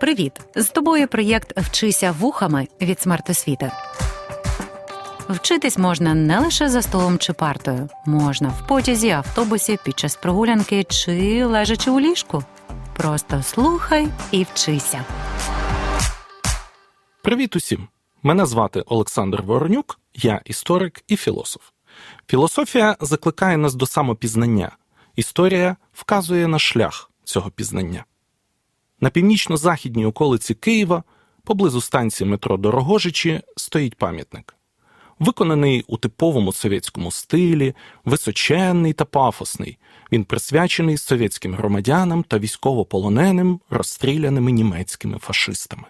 Привіт! З тобою проєкт Вчися вухами від смертосвіти. Вчитись можна не лише за столом чи партою, можна в потязі, автобусі, під час прогулянки чи лежачи у ліжку. Просто слухай і вчися. Привіт усім! Мене звати Олександр Воронюк, я історик і філософ. Філософія закликає нас до самопізнання. Історія вказує на шлях цього пізнання. На північно-західній околиці Києва, поблизу станції метро Дорогожичі, стоїть пам'ятник. Виконаний у типовому совєтському стилі, височенний та пафосний. Він присвячений совєтським громадянам та військовополоненим, розстріляними німецькими фашистами.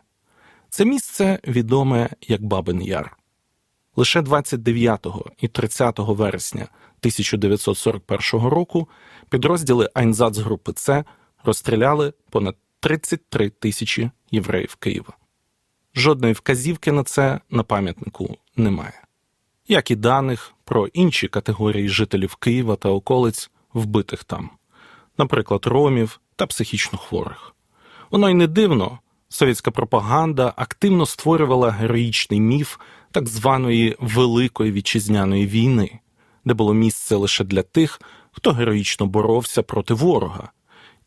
Це місце відоме як Бабин Яр. Лише 29 і 30 вересня 1941 року підрозділи Айнзацгрупи С розстріляли понад 33 тисячі євреїв Києва. Жодної вказівки на це на пам'ятнику немає, як і даних про інші категорії жителів Києва та околиць, вбитих там, наприклад, ромів та психічно хворих. Воно й не дивно, совєтська пропаганда активно створювала героїчний міф так званої Великої вітчизняної війни, де було місце лише для тих, хто героїчно боровся проти ворога.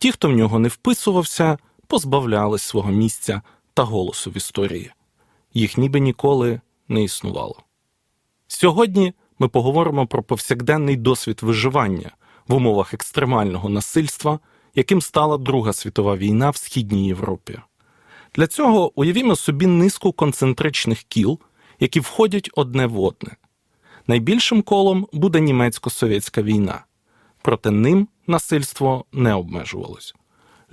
Ті, хто в нього не вписувався, позбавлялись свого місця та голосу в історії. Їх ніби ніколи не існувало. Сьогодні ми поговоримо про повсякденний досвід виживання в умовах екстремального насильства, яким стала Друга світова війна в Східній Європі. Для цього уявімо собі низку концентричних кіл, які входять одне в одне. Найбільшим колом буде німецько-совєтська війна, проте ним насильство не обмежувалось.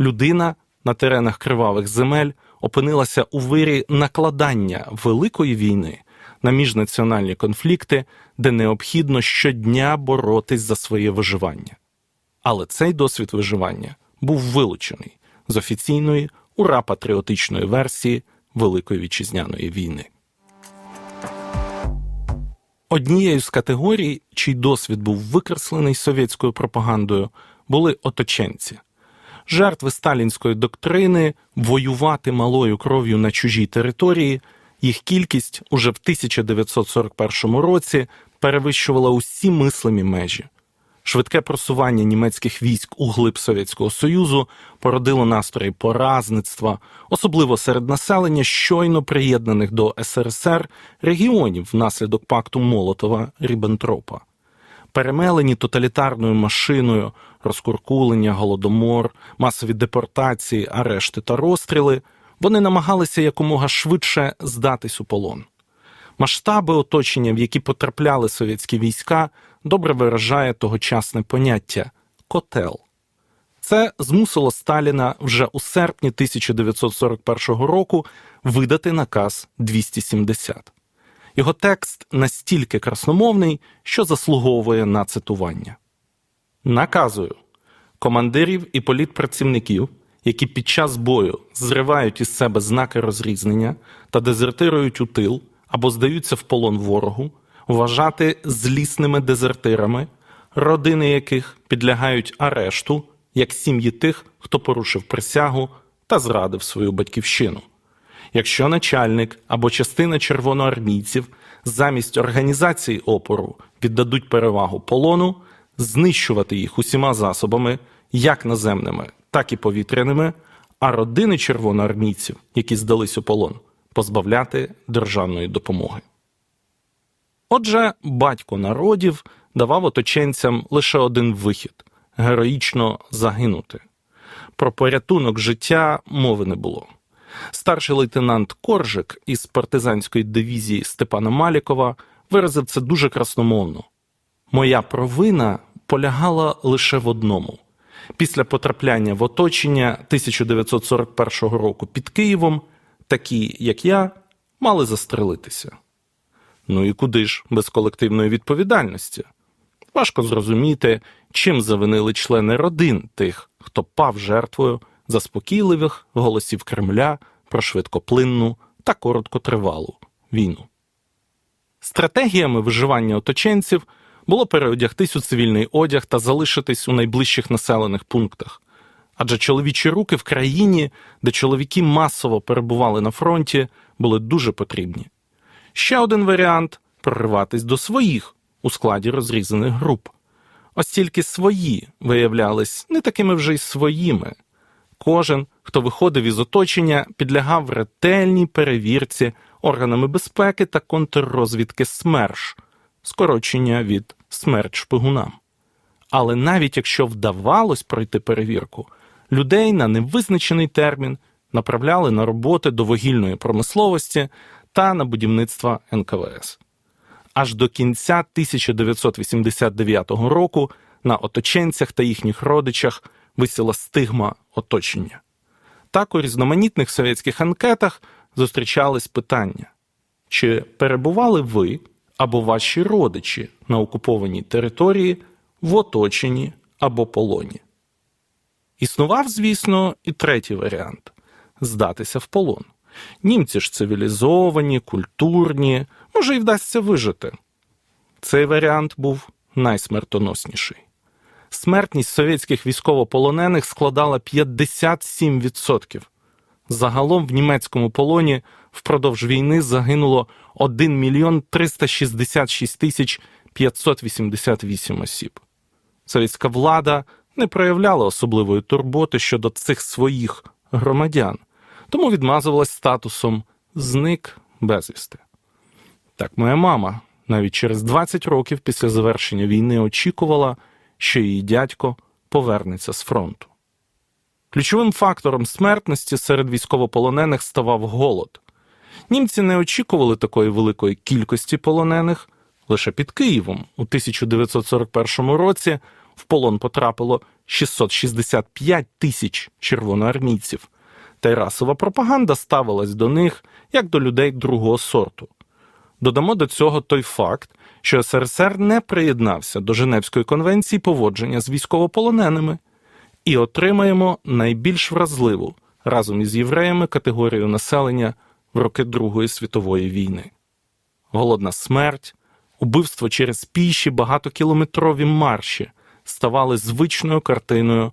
Людина на теренах кривавих земель опинилася у вирі накладання великої війни на міжнаціональні конфлікти, де необхідно щодня боротись за своє виживання. Але цей досвід виживання був вилучений з офіційної ура патріотичної версії Великої вітчизняної війни. Однією з категорій, чий досвід був викреслений совєтською пропагандою, були оточенці. Жертви сталінської доктрини воювати малою кров'ю на чужій території, їх кількість уже в 1941 році перевищувала усі мислимі межі. Швидке просування німецьких військ у глиб Совєтського Союзу породило настрої поразництва, особливо серед населення щойно приєднаних до СРСР регіонів внаслідок пакту Молотова Ріббентропа. Перемелені тоталітарною машиною, розкуркулення, голодомор, масові депортації, арешти та розстріли, вони намагалися якомога швидше здатись у полон. Масштаби оточення, в які потрапляли совєтські війська, добре виражає тогочасне поняття котел. Це змусило Сталіна вже у серпні 1941 року видати наказ 270. Його текст настільки красномовний, що заслуговує на цитування. Наказую командирів і політпрацівників, які під час бою зривають із себе знаки розрізнення та дезертирують у тил або здаються в полон ворогу, вважати злісними дезертирами, родини яких підлягають арешту, як сім'ї тих, хто порушив присягу та зрадив свою батьківщину. Якщо начальник або частина червоноармійців замість організації опору віддадуть перевагу полону, знищувати їх усіма засобами, як наземними, так і повітряними, а родини червоноармійців, які здались у полон, позбавляти державної допомоги. Отже, батько народів давав оточенцям лише один вихід героїчно загинути. Про порятунок життя мови не було. Старший лейтенант Коржик із партизанської дивізії Степана Малікова виразив це дуже красномовно. Моя провина полягала лише в одному. Після потрапляння в оточення 1941 року під Києвом, такі, як я, мали застрелитися. Ну і куди ж без колективної відповідальності? Важко зрозуміти, чим завинили члени родин тих, хто пав жертвою заспокійливих голосів Кремля про швидкоплинну та короткотривалу війну. Стратегіями виживання оточенців було переодягтись у цивільний одяг та залишитись у найближчих населених пунктах. Адже чоловічі руки в країні, де чоловіки масово перебували на фронті, були дуже потрібні. Ще один варіант прориватись до своїх у складі розрізаних груп. Ось тільки свої виявлялись не такими вже й своїми. Кожен, хто виходив із оточення, підлягав ретельній перевірці органами безпеки та контррозвідки СМЕРШ, скорочення від смерть шпигунам. Але навіть якщо вдавалось пройти перевірку, людей на невизначений термін направляли на роботи до вугільної промисловості та на будівництво НКВС. Аж до кінця 1989 року на оточенцях та їхніх родичах висіла стигма оточення. Так у різноманітних совєтських анкетах зустрічались питання: чи перебували ви або ваші родичі на окупованій території в оточенні або полоні? Існував, звісно, і третій варіант здатися в полон. Німці ж цивілізовані, культурні, може, й вдасться вижити. Цей варіант був найсмертоносніший. Смертність совєтських військовополонених складала 57%. Загалом в німецькому полоні впродовж війни загинуло 1 мільйон 366 тисяч 588 осіб. Совєтська влада не проявляла особливої турботи щодо цих своїх громадян, тому відмазувалась статусом зник безвісти. Так моя мама навіть через 20 років після завершення війни очікувала, що її дядько повернеться з фронту. Ключовим фактором смертності серед військовополонених ставав голод. Німці не очікували такої великої кількості полонених. Лише під Києвом у 1941 році в полон потрапило 665 тисяч червоноармійців, та й расова пропаганда ставилась до них як до людей другого сорту. Додамо до цього той факт, що СРСР не приєднався до Женевської конвенції поводження з військовополоненими, і отримаємо найбільш вразливу разом із євреями категорію населення в роки Другої світової війни. Голодна смерть, убивство через піші багатокілометрові марші ставали звичною картиною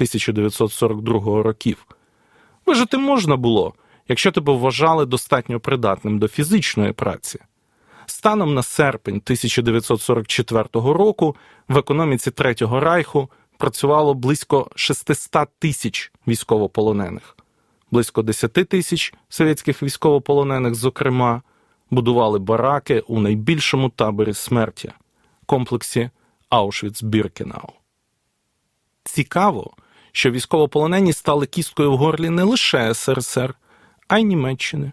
1941-1942 років. Вижити можна було, якщо тебе вважали достатньо придатним до фізичної праці. Станом на серпень 1944 року в економіці Третього Райху працювало близько 600 тисяч військовополонених, близько 10 тисяч совєтських військовополонених, зокрема, будували бараки у найбільшому таборі смерті комплексі Аушвіц-Біркенау. Цікаво, що військовополонені стали кісткою в горлі не лише СРСР, а й Німеччини.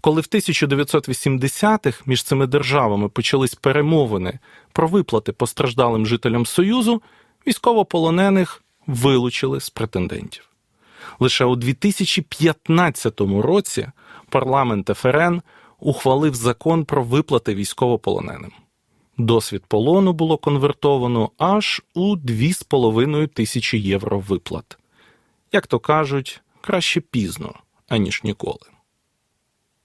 Коли в 1980-х між цими державами почались перемовини про виплати постраждалим жителям Союзу, військовополонених вилучили з претендентів. Лише у 2015 році парламент ФРН ухвалив закон про виплати військовополоненим. Досвід полону було конвертовано аж у 2,5 тисячі євро виплат. Як то кажуть, краще пізно, аніж ніколи.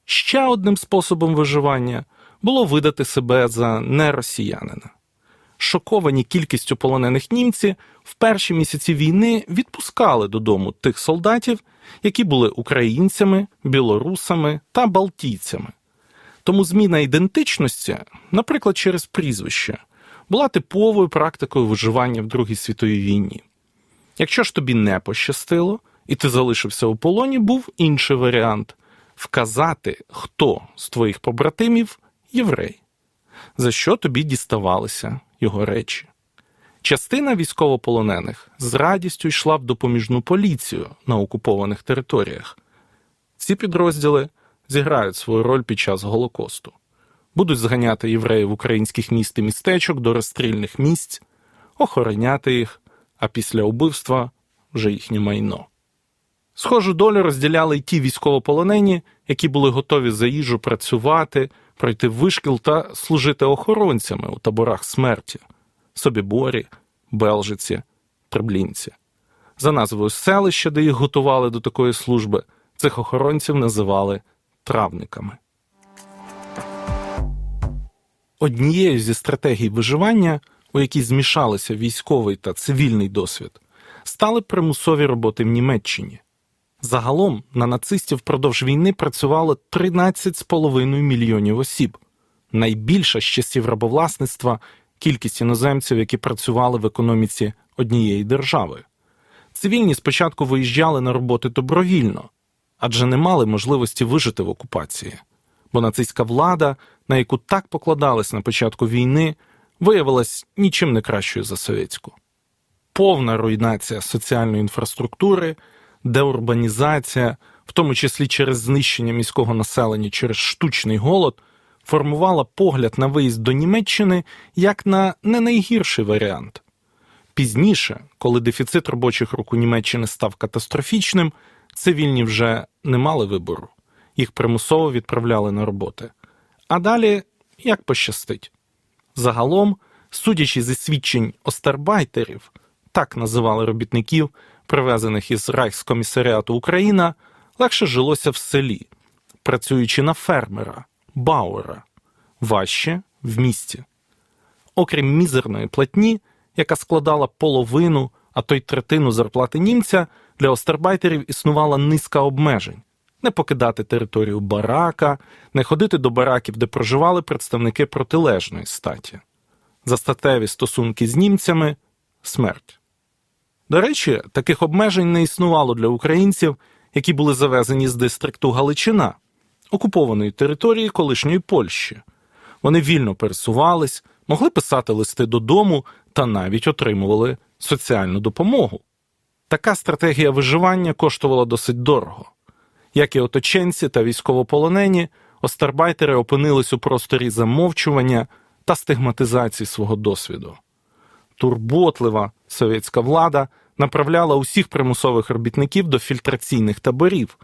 Ще одним способом виживання було видати себе за неросіянина. Шоковані кількістю полонених німці в перші місяці війни відпускали додому тих солдатів, які були українцями, білорусами та балтійцями. Тому зміна ідентичності, наприклад, через прізвище, була типовою практикою виживання в Другій світовій війні. Якщо ж тобі не пощастило, і ти залишився у полоні, був інший варіант вказати, хто з твоїх побратимів єврей, за що тобі діставалися його речі. Частина військовополонених з радістю йшла в допоміжну поліцію на окупованих територіях. Ці підрозділи зіграють свою роль під час Голокосту, будуть зганяти євреїв українських міст і містечок до розстрільних місць, охороняти їх, а після убивства вже їхнє майно. Схожу долю розділяли й ті військовополонені, які були готові за їжу працювати, пройти вишкіл та служити охоронцями у таборах смерті Собіборі, Белжиці, Треблінці. За назвою селища, де їх готували до такої служби, цих охоронців називали травниками. Однією зі стратегій виживання у якій змішалися військовий та цивільний досвід, стали примусові роботи в Німеччині. Загалом на нацистів впродовж війни працювало 13,5 мільйонів осіб, найбільша з часів рабовласництва кількість іноземців, які працювали в економіці однієї держави. Цивільні спочатку виїжджали на роботи добровільно, адже не мали можливості вижити в окупації, бо нацистська влада, на яку так покладались на початку війни, виявилась нічим не кращою за совєтську. Повна руйнація соціальної інфраструктури, деурбанізація, в тому числі через знищення міського населення через штучний голод, формувала погляд на виїзд до Німеччини як на не найгірший варіант. Пізніше, коли дефіцит робочих рук у Німеччини став катастрофічним, цивільні вже не мали вибору, їх примусово відправляли на роботи. А далі як пощастить. Загалом, судячи зі свідчень остарбайтерів, так називали робітників, привезених із Райхскомісаріату Україна, легше жилося в селі, працюючи на фермера, бауера, важче в місті. Окрім мізерної платні, яка складала половину, а то й третину зарплати німця, для остарбайтерів існувала низка обмежень не покидати територію барака, не ходити до бараків, де проживали представники протилежної статі, застатеві стосунки з німцями смерть. До речі, таких обмежень не існувало для українців, які були завезені з дистрикту Галичина, окупованої території колишньої Польщі. Вони вільно пересувались, могли писати листи додому та навіть отримували соціальну допомогу. Така стратегія виживання коштувала досить дорого. Як і оточенці та військовополонені, остарбайтери опинились у просторі замовчування та стигматизації свого досвіду. Турботлива совєтська влада направляла усіх примусових робітників до фільтраційних таборів,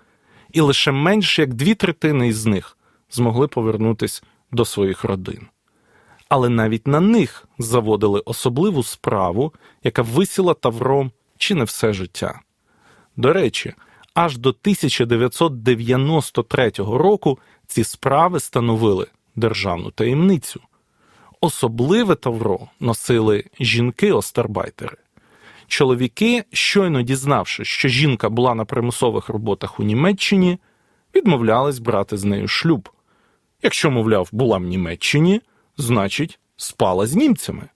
і лише менш як дві третини із них змогли повернутися до своїх родин. Але навіть на них заводили особливу справу, яка висіла тавром чи не все життя. До речі, аж до 1993 року ці справи становили державну таємницю. Особливе тавро носили жінки-остарбайтери. Чоловіки, щойно дізнавшись, що жінка була на примусових роботах у Німеччині, відмовлялись брати з нею шлюб. Якщо, мовляв, була в Німеччині, значить, спала з німцями.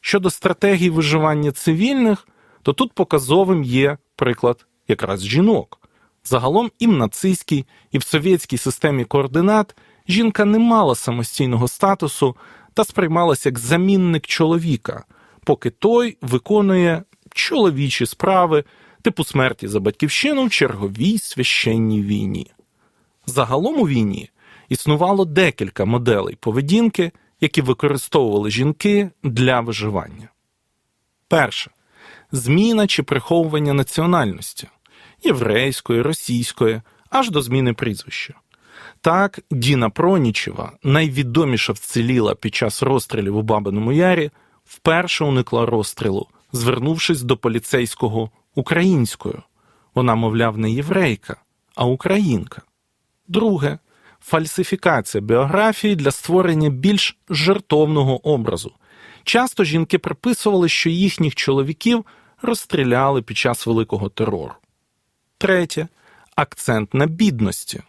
Щодо стратегії виживання цивільних, то тут показовим є приклад якраз жінок. Загалом і в нацистській, і в совєтській системі координат жінка не мала самостійного статусу та сприймалася як замінник чоловіка, поки той виконує чоловічі справи типу смерті за батьківщину в черговій священній війні. Загалом у війні існувало декілька моделей поведінки, які використовували жінки для виживання. Перше зміна чи приховування національності єврейської, російської, аж до зміни прізвища. Так, Діна Пронічева, найвідоміша вціліла під час розстрілів у Бабиному Ярі, вперше уникла розстрілу, звернувшись до поліцейського українською. Вона, мовляв, не єврейка, а українка. Друге фальсифікація біографії для створення більш жертовного образу. Часто жінки приписували, що їхніх чоловіків розстріляли під час великого терору. Третє акцент на бідності.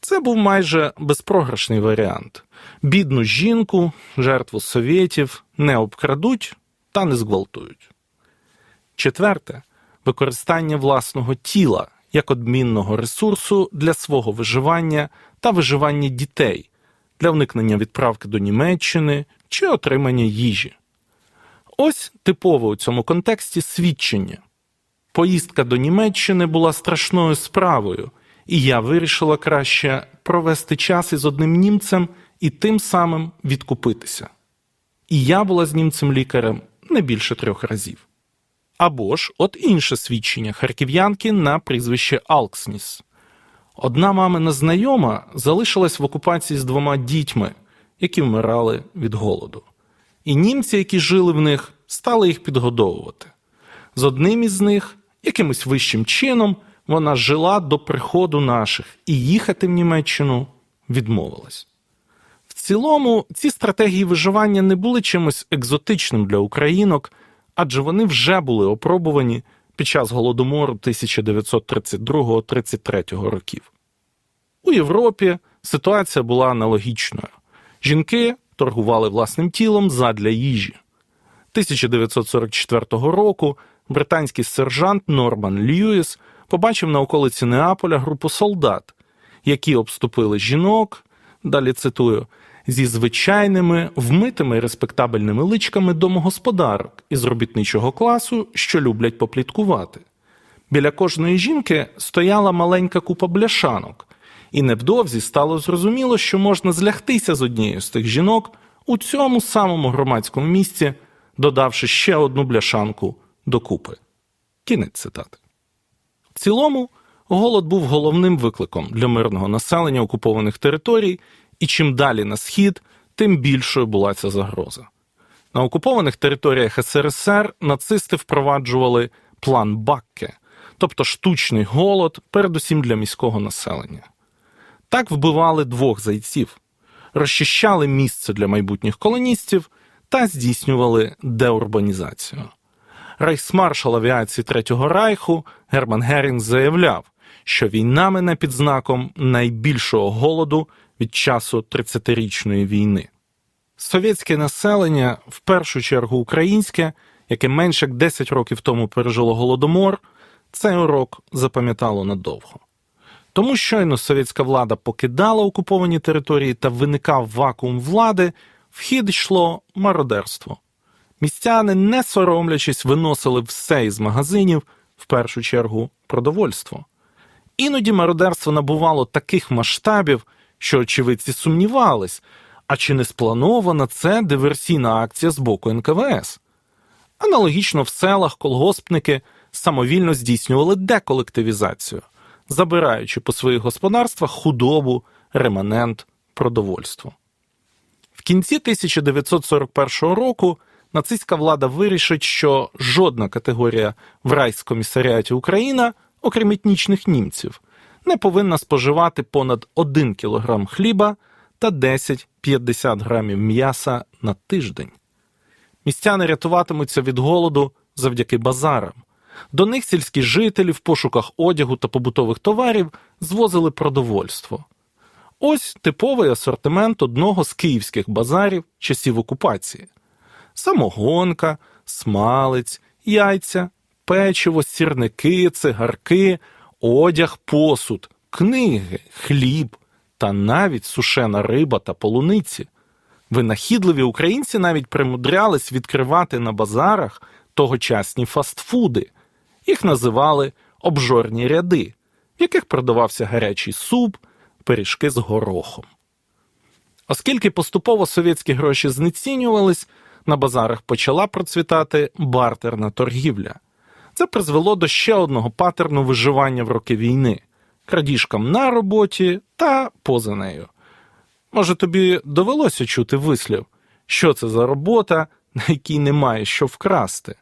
Це був майже безпрограшний варіант. Бідну жінку, жертву совєтів не обкрадуть та не зґвалтують. Четверте використання власного тіла як одмінного ресурсу для свого виживання та виживання дітей для уникнення відправки до Німеччини чи отримання їжі. Ось типове у цьому контексті свідчення. Поїздка до Німеччини була страшною справою, і я вирішила краще провести час із одним німцем і тим самим відкупитися. І я була з німцем лікарем не більше трьох разів. Або ж от інше свідчення харків'янки на прізвище Алксніс. Одна мамина знайома залишилась в окупації з двома дітьми, які вмирали від голоду. І німці, які жили в них, стали їх підгодовувати. З одним із них, якимось вищим чином, вона жила до приходу наших і їхати в Німеччину відмовилась. В цілому, ці стратегії виживання не були чимось екзотичним для українок, адже вони вже були опробувані під час голодомору 1932-33 років. У Європі ситуація була аналогічною. Жінки торгували власним тілом задля їжі. 1944 року британський сержант Норман Льюіс побачив на околиці Неаполя групу солдат, які обступили жінок, далі цитую, зі звичайними вмитими респектабельними личками домогосподарок із робітничого класу, що люблять попліткувати. Біля кожної жінки стояла маленька купа бляшанок, і невдовзі стало зрозуміло, що можна злягтися з однією з тих жінок у цьому самому громадському місці, додавши ще одну бляшанку докупи. Кінець цитати. В цілому, голод був головним викликом для мирного населення окупованих територій, і чим далі на схід, тим більшою була ця загроза. На окупованих територіях СРСР нацисти впроваджували план Бакке, тобто штучний голод, передусім для міського населення. Так вбивали двох зайців, розчищали місце для майбутніх колоністів та здійснювали деурбанізацію. Рейхсмаршал авіації Третього Райху Герман Герінг заявляв, що війна мине під знаком найбільшого голоду від часу 30-річної війни. Совєтське населення, в першу чергу українське, яке менше як 10 років тому пережило голодомор, цей урок запам'ятало надовго. Тому щойно совєтська влада покидала окуповані території та виникав вакуум влади, в хід йшло мародерство. Містяни, не соромлячись, виносили все із магазинів, в першу чергу продовольство. Іноді мародерство набувало таких масштабів, що очевидці сумнівались, а чи не спланована це диверсійна акція з боку НКВС. Аналогічно в селах колгоспники самовільно здійснювали деколективізацію, забираючи по своїх господарствах худобу, реманент, продовольство. В кінці 1941 року нацистська влада вирішить, що жодна категорія в райскомісаріаті Україна, окрім етнічних німців, не повинна споживати понад 1 кг хліба та 10-50 грамів м'яса на тиждень. Містяни рятуватимуться від голоду завдяки базарам. До них сільські жителі в пошуках одягу та побутових товарів звозили продовольство. Ось типовий асортимент одного з київських базарів часів окупації: самогонка, смалець, яйця, печиво, сірники, цигарки, одяг, посуд, книги, хліб та навіть сушена риба та полуниці. Винахідливі українці навіть примудрялись відкривати на базарах тогочасні фастфуди. Їх називали обжорні ряди, в яких продавався гарячий суп, пиріжки з горохом. Оскільки поступово совєтські гроші знецінювались, на базарах почала процвітати бартерна торгівля. Це призвело до ще одного патерну виживання в роки війни крадіжкам на роботі та поза нею. Може, тобі довелося чути вислів, що це за робота, на якій немає що вкрасти.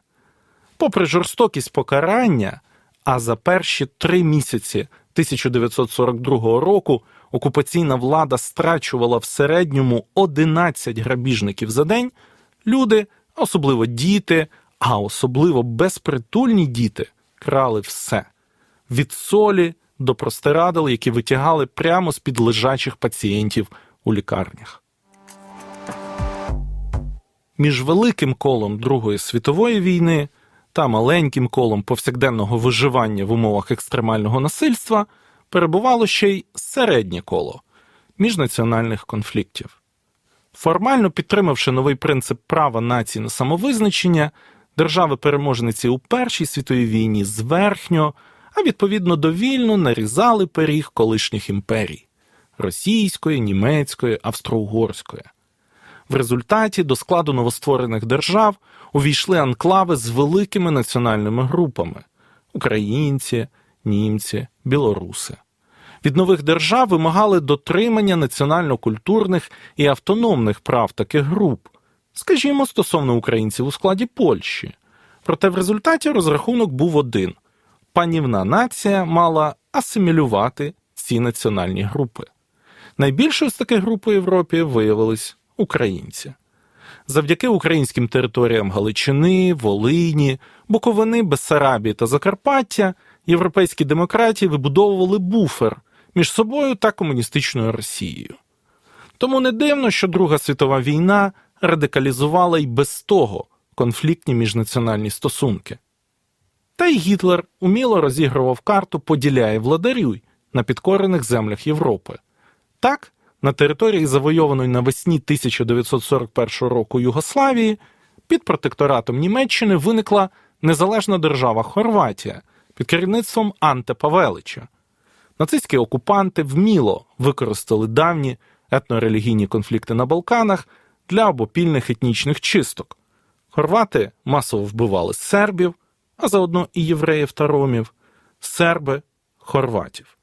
Попри жорстокість покарання, а за перші три місяці 1942 року окупаційна влада страчувала в середньому 11 грабіжників за день, люди, особливо діти, а особливо безпритульні діти, крали все від солі до простирадел, які витягали прямо з під лежачих пацієнтів у лікарнях. Між великим колом Другої світової війни та маленьким колом повсякденного виживання в умовах екстремального насильства перебувало ще й середнє коло міжнаціональних конфліктів. Формально підтримавши новий принцип права націй на самовизначення, держави-переможниці у Першій світовій війні зверхньо, а відповідно довільно нарізали пиріг колишніх імперій російської, німецької, австро-угорської. В результаті до складу новостворених держав увійшли анклави з великими національними групами українці, німці, білоруси. Від нових держав вимагали дотримання національно-культурних і автономних прав таких груп, скажімо, стосовно українців у складі Польщі. Проте в результаті розрахунок був один: панівна нація мала асимілювати ці національні групи. Найбільшою з таких груп у Європі виявились українці. Завдяки українським територіям Галичини, Волині, Буковини, Бессарабії та Закарпаття європейські демократії вибудовували буфер між собою та комуністичною Росією. Тому не дивно, що Друга світова війна радикалізувала й без того конфліктні міжнаціональні стосунки. Та й Гітлер уміло розігрував карту поділяє владарюй на підкорених землях Європи. Так, на території завойованої навесні 1941 року Югославії під протекторатом Німеччини виникла незалежна держава Хорватія під керівництвом Анте Павелича. Нацистські окупанти вміло використали давні етнорелігійні конфлікти на Балканах для обопільних етнічних чисток. Хорвати масово вбивали сербів, а заодно і євреїв та ромів, серби хорватів.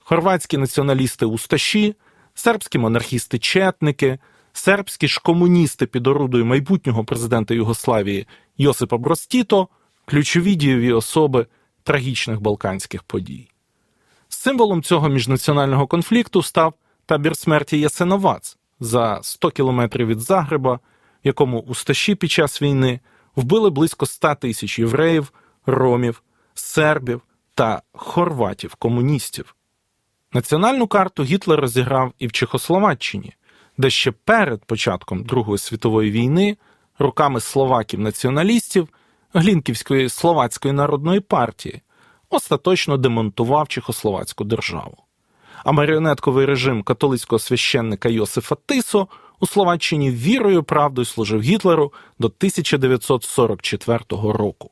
Хорватські націоналісти усташі, сербські монархісти-четники, сербські ж комуністи під орудою майбутнього президента Югославії Йосипа Брос Тіто – ключові дієві особи трагічних балканських подій. Символом цього міжнаціонального конфлікту став табір смерті Ясиновац за 100 кілометрів від Загреба, в якому усташі під час війни вбили близько 100 тисяч євреїв, ромів, сербів та хорватів-комуністів. Національну карту Гітлер розіграв і в Чехословаччині, де ще перед початком Другої світової війни руками словаків-націоналістів Глінківської словацької народної партії остаточно демонтував Чехословацьку державу. А маріонетковий режим католицького священника Йосифа Тисо у Словаччині вірою і правдою служив Гітлеру до 1944 року.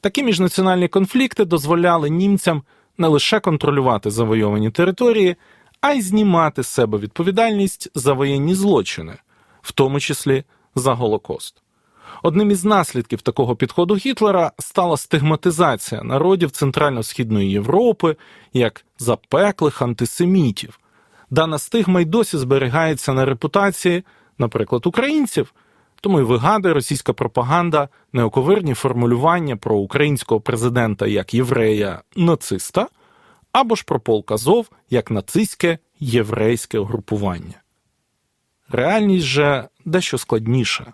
Такі міжнаціональні конфлікти дозволяли німцям не лише контролювати завойовані території, а й знімати з себе відповідальність за воєнні злочини, в тому числі за Голокост. Одним із наслідків такого підходу Гітлера стала стигматизація народів Центрально-Східної Європи як запеклих антисемітів. Дана стигма й досі зберігається на репутації, наприклад, українців, тому й вигадує російська пропаганда неоковирні формулювання про українського президента як єврея нациста, або ж про полк Азов як нацистське єврейське угрупування. Реальність же дещо складніша.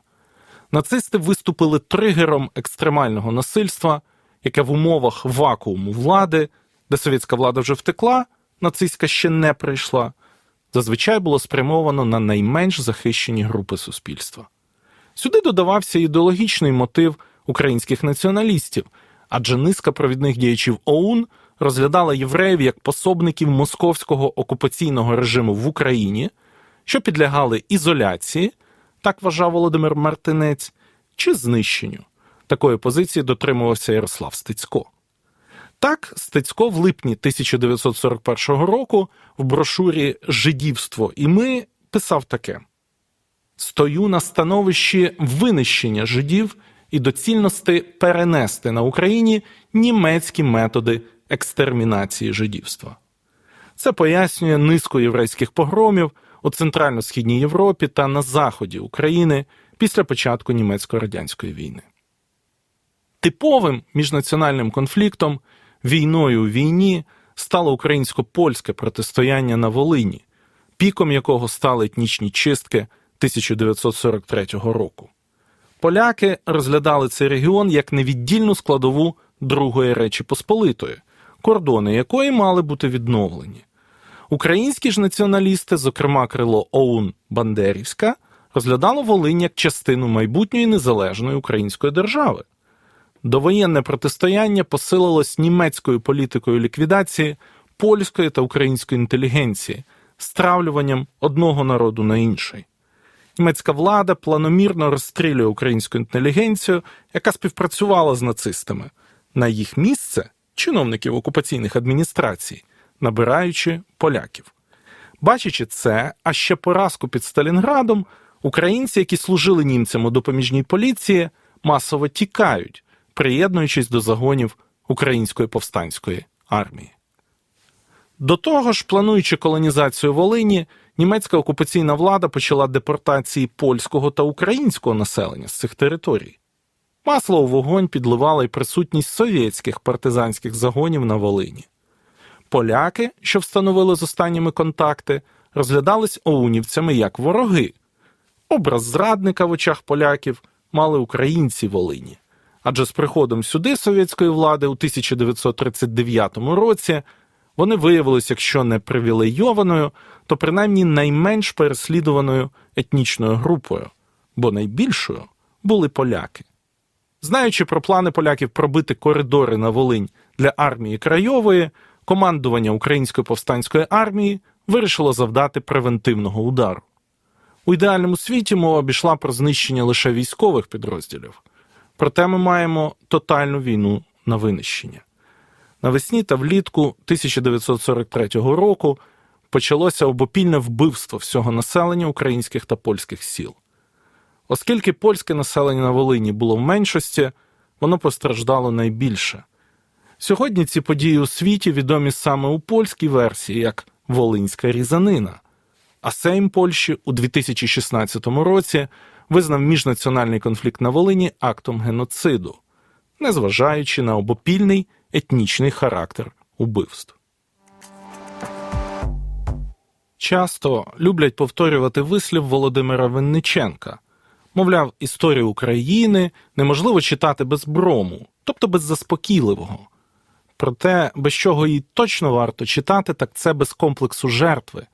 Нацисти виступили тригером екстремального насильства, яке в умовах вакууму влади, де совєтська влада вже втекла, нацистська ще не прийшла, зазвичай було спрямовано на найменш захищені групи суспільства. Сюди додавався ідеологічний мотив українських націоналістів, адже низка провідних діячів ОУН розглядала євреїв як пособників московського окупаційного режиму в Україні, що підлягали ізоляції, так вважав Володимир Мартинець, чи знищенню. Такої позиції дотримувався Ярослав Стецько. Так, Стецько в липні 1941 року в брошурі Жидівство і ми писав таке: Стою на становищі винищення жидів і доцільності перенести на Україні німецькі методи екстермінації жидівства. Це пояснює низку єврейських погромів у Центрально-Східній Європі та на заході України після початку німецько-радянської війни. Типовим міжнаціональним конфліктом, війною у війні, стало українсько-польське протистояння на Волині, піком якого стали етнічні чистки 1943 року. Поляки розглядали цей регіон як невіддільну складову Другої Речі Посполитої, кордони якої мали бути відновлені. Українські ж націоналісти, зокрема крило ОУН Бандерівська, розглядало Волинь як частину майбутньої незалежної української держави. Довоєнне протистояння посилилось німецькою політикою ліквідації польської та української інтелігенції, стравлюванням одного народу на інший. Німецька влада планомірно розстрілює українську інтелігенцію, яка співпрацювала з нацистами, на їх місце чиновників окупаційних адміністрацій, набираючи поляків. Бачачи це, а ще поразку під Сталінградом, українці, які служили німцям у допоміжній поліції, масово тікають, приєднуючись до загонів української повстанської армії. До того ж, плануючи колонізацію Волині, німецька окупаційна влада почала депортації польського та українського населення з цих територій. Масло у вогонь підливала й присутність совєтських партизанських загонів на Волині. Поляки, що встановили з останніми контакти, розглядались оунівцями як вороги. Образ зрадника в очах поляків мали українці Волині. Адже з приходом сюди совєтської влади у 1939 році вони виявилися, якщо не привілейованою, то принаймні найменш переслідуваною етнічною групою, бо найбільшою були поляки. Знаючи про плани поляків пробити коридори на Волинь для армії Крайової, командування Української повстанської армії вирішило завдати превентивного удару. У ідеальному світі мова обійшла про знищення лише військових підрозділів. Проте ми маємо тотальну війну на винищення. Навесні та влітку 1943 року почалося обопільне вбивство всього населення українських та польських сіл. Оскільки польське населення на Волині було в меншості, воно постраждало найбільше. Сьогодні ці події у світі відомі саме у польській версії як Волинська різанина. А Сейм Польщі у 2016 році визнав міжнаціональний конфлікт на Волині актом геноциду, незважаючи на обопільний етнічний характер убивств. Часто люблять повторювати вислів Володимира Винниченка. Мовляв, історію України неможливо читати без брому, тобто без заспокійливого. Проте, без чого їй точно варто читати, так це без комплексу жертви.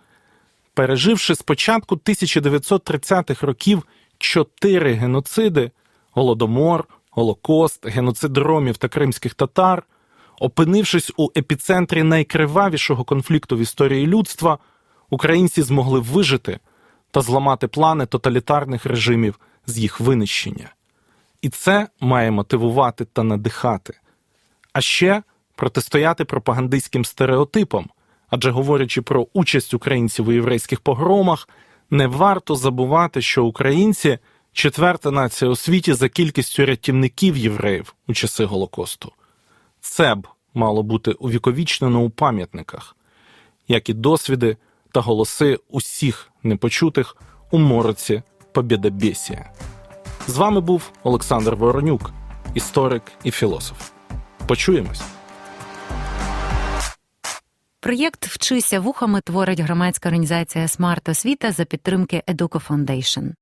Переживши з початку 1930-х років чотири геноциди голодомор, голокост, геноцид ромів та кримських татар, опинившись у епіцентрі найкривавішого конфлікту в історії людства, українці змогли вижити та зламати плани тоталітарних режимів з їх винищення. І це має мотивувати та надихати. А ще протистояти пропагандистським стереотипам, адже говорячи про участь українців у єврейських погромах, не варто забувати, що українці четверта нація у світі за кількістю рятівників євреїв у часи Голокосту. Це б мало бути увіковічнено у пам'ятниках, як і досвіди та голоси усіх непочутих у мороці Побєдобєсія. З вами був Олександр Воронюк, історик і філософ. Почуємось. Проєкт Вчися вухами творить громадська організація Смарт Освіта за підтримки Educo Foundation.